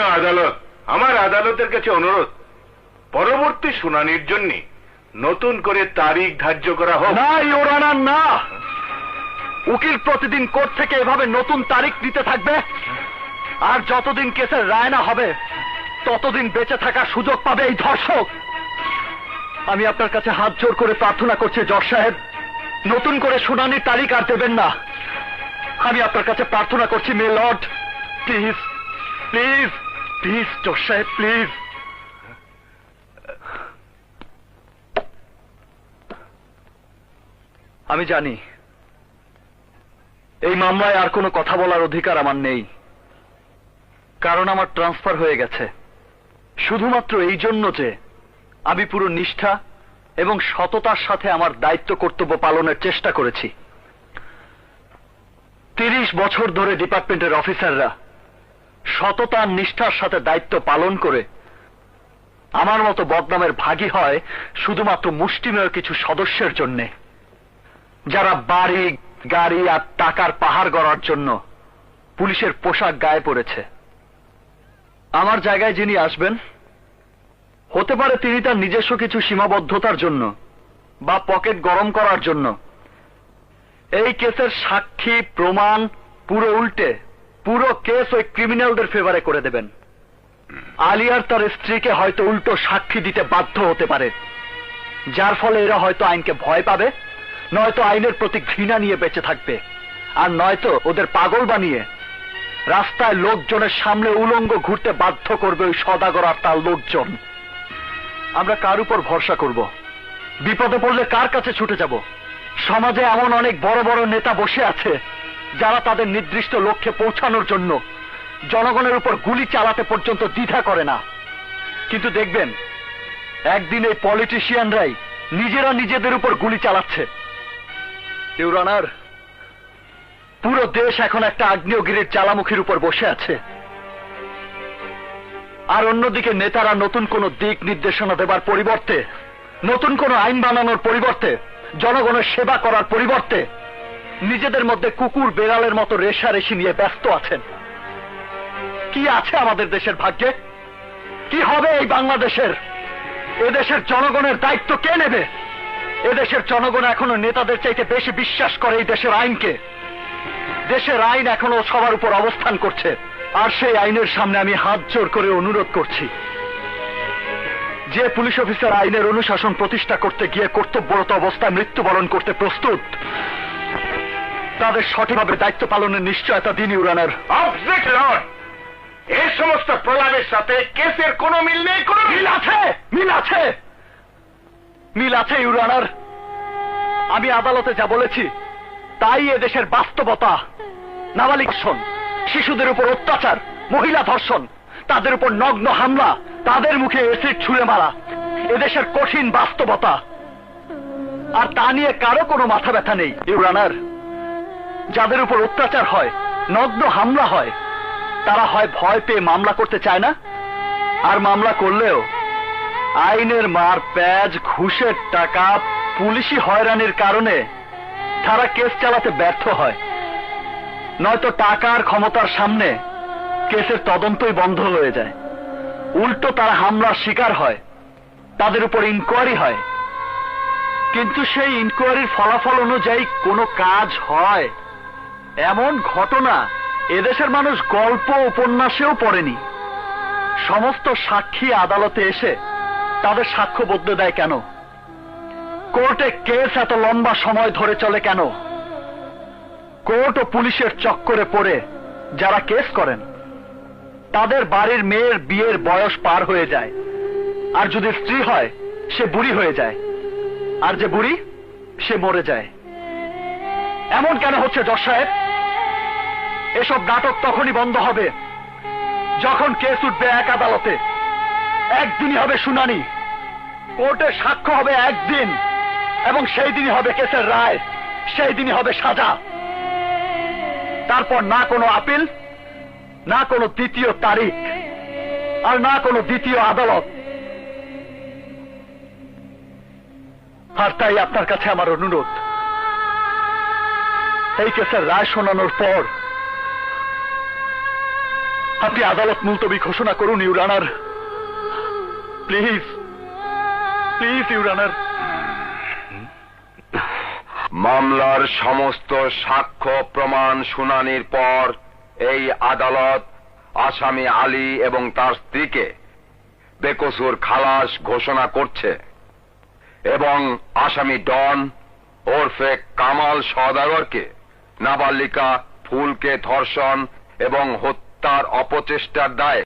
মাননীয় আদালত। আমার আদালতের কাছে অনুরোধ। পরবর্তী শুনানির জন্য নতুন করে তারিখ ধার্য করা হোক। না, ইওর অনার, না। উকিল প্রতিদিন কোর্ট থেকে এভাবে নতুন তারিখ দিতে থাকবে? আর যতদিন কেসের রায় না হবে, ততদিন বেঁচে থাকার সুযোগ পাবে এই ধর্ষক। আমি আপনার কাছে হাত জোর করে প্রার্থনা করছি, জজ সাহেব। নতুন করে শুনানির তারিখ আর দেবেন না। আমি আপনার কাছে প্রার্থনা করছি, my lord, please please. Please জজ প্লিজ আমি জানি এই মামলায় আর কোনো কথা বলার অধিকার আমার নেই। কারণ আমার ট্রান্সফার হয়ে গেছে। শুধুমাত্র এই জন্য যে আমি পুরো নিষ্ঠা এবং সততার সাথে আমার দায়িত্ব কর্তব্য পালনের চেষ্টা করেছি। তিরিশ বছর ধরে ডিপার্টমেন্টের অফিসাররা সততার নিষ্ঠার সাথে দায়িত্ব পালন করে আমার মতো বদনামের ভাগী হয় শুধুমাত্র মুষ্টিমেয় কিছু সদস্যের জন্যে। যারা বাড়ি, গাড়ি আর টাকার পাহাড় গড়ার জন্য পুলিশের পোশাক গায়ে পড়েছে। আমার জায়গায় যিনি আসবেন, হতে পারে তিনি তার নিজস্ব কিছু সীমাবদ্ধতার জন্য বা পকেট গরম করার জন্য। এই কেসের সাক্ষী, প্রমাণ পুরো উল্টে পুরো কেস ওই ক্রিমিনালদের ফেভারে করে দেবেন। আলিয়ার তার স্ত্রীকে হয়তো উল্টো সাক্ষী দিতে বাধ্য হতে পারে। যার ফলে এরা হয়তো আইনকে ভয় পাবে, নয়তো আইনের প্রতি ঘৃণা নিয়ে বেঁচে থাকবে, আর নয়তো ওদের পাগল বানিয়ে রাস্তায় লোকজনের সামনে উলঙ্গ ঘুরতে বাধ্য করবে ওই সদাগর আর তার লোকজন। আমরা কার উপর ভরসা করব? বিপদে পড়লে কার কাছে ছুটে যাব? সমাজে এমন অনেক বড় বড় নেতা বসে আছে। যারা তাদের নির্দিষ্ট লক্ষ্যে পৌঁছানোর জন্য জনগণের উপর গুলি চালাতে পর্যন্ত দ্বিধা করে না। কিন্তু দেখবেন, একদিন এই পলিটিশিয়ানরাই নিজেরা নিজেদের উপর গুলি চালাচ্ছে। ইউরানার পুরো দেশ এখন একটা আগ্নেয়গিরির জ্বালামুখীর উপর বসে আছে। আর অন্যদিকে নেতারা নতুন কোন দিক নির্দেশনা দেবার পরিবর্তে, নতুন কোন আইন বানানোর পরিবর্তে, জনগণের সেবা করার পরিবর্তে নিজেদের মধ্যে কুকুর বেড়ালের মতো রেশারেশি নিয়ে ব্যস্ত আছেন। কি আছে আমাদের দেশের ভাগ্যে? কি হবে এই বাংলাদেশের? এদেশের জনগণের দায়িত্ব কে নেবে? এদেশের জনগণ এখনও নেতাদের চাইতে বেশি বিশ্বাস করে এই দেশের আইনকে। দেশের আইন এখনও সবার উপর অবস্থান করছে, আর সেই আইনের সামনে আমি হাত জোর করে অনুরোধ করছি। যে পুলিশ অফিসার আইনের অনুশাসন প্রতিষ্ঠা করতে গিয়ে কর্তব্যরত অবস্থায় মৃত্যুবরণ করতে প্রস্তুত তাদের সঠিকভাবে দায়িত্ব পালনের নিশ্চয়তা দিন ইউরানার অবজেক্ট লর্ড এই সমস্ত প্রলাপের সাথে কেসের কোনো মিল নেই কোনো মিল আছে মিল আছে। মিল আছে ইউরানার আমি আদালতে যা বলেছি তাই এদেশের বাস্তবতা। নাবালিক ধর্ষণ শিশুদের উপর অত্যাচার মহিলা ধর্ষণ তাদের উপর নগ্ন হামলা তাদের মুখে এসিড ছুঁড়ে মারা এদেশের কঠিন বাস্তবতা। আর তা নিয়ে কারও কোনো মাথা ব্যথা নেই ইউরানার যাদের উপর অত্যাচার হয়, নগ্ন হামলা হয়, তারা হয় ভয় পেয়ে মামলা করতে চায় না? আর মামলা করলেও আইনের মার প্যাজ, ঘুষের টাকা, পুলিশি হয়রানির কারণে তারা কেস চালাতে ব্যর্থ হয়। নয়তো টাকার ক্ষমতার সামনে কেসের তদন্তই বন্ধ হয়ে যায়। উল্টো তারা হামলার শিকার হয়, তাদের উপর ইনকোয়ারি হয়। কিন্তু সেই ইনকোয়ারির ফলাফল অনুযায়ী কোনো কাজ হয়। এমন ঘটনা এদেশের মানুষ গল্প, উপন্যাসেও পড়েনি। সমস্ত সাক্ষী আদালতে এসে তাদের সাক্ষ্য বদলে দেয় কেন? কোর্টে কেস এত লম্বা সময় ধরে চলে কেন? কোর্ট ও পুলিশের চক্করে পড়ে যারা কেস করেন, তাদের বাড়ির মেয়ের বিয়ের বয়স পার হয়ে যায়। আর যদি স্ত্রী হয়, সে বুড়ি হয়ে যায়। আর যে বুড়ি, সে মরে যায়। এমন কেন হচ্ছে জজ সাহেব? এসব নাটক তখনই বন্ধ হবে। যখন কেস উঠবে এক আদালতে। একদিনই হবে শুনানি। কোর্টে সাক্ষ্য হবে একদিন, এবং সেই দিনই হবে কেসের রায়, সেই দিনই হবে সাজা। তারপর না কোনো আপিল, না কোনো দ্বিতীয় তারিখ, আর না কোনো দ্বিতীয় আদালত। আর তাই আপনার কাছে আমার অনুরোধ। এই কেসের রায় শোনানোর পর আপনি আদালত মুলতবি ঘোষণা করুন ইউরানার প্লিজ প্লিজ ইউরানার মামলার সমস্ত সাক্ষ্য, প্রমাণ, শুনানির পর এই আদালত আসামি আলী এবং তার স্ত্রীকে বেকসুর খালাস ঘোষণা করছে এবং আসামি ডন ওরফে কামাল সদাগরকে নাবালিকা, ফুলকে ধর্ষণ এবং হত্যার অপচেষ্টার দায়ে।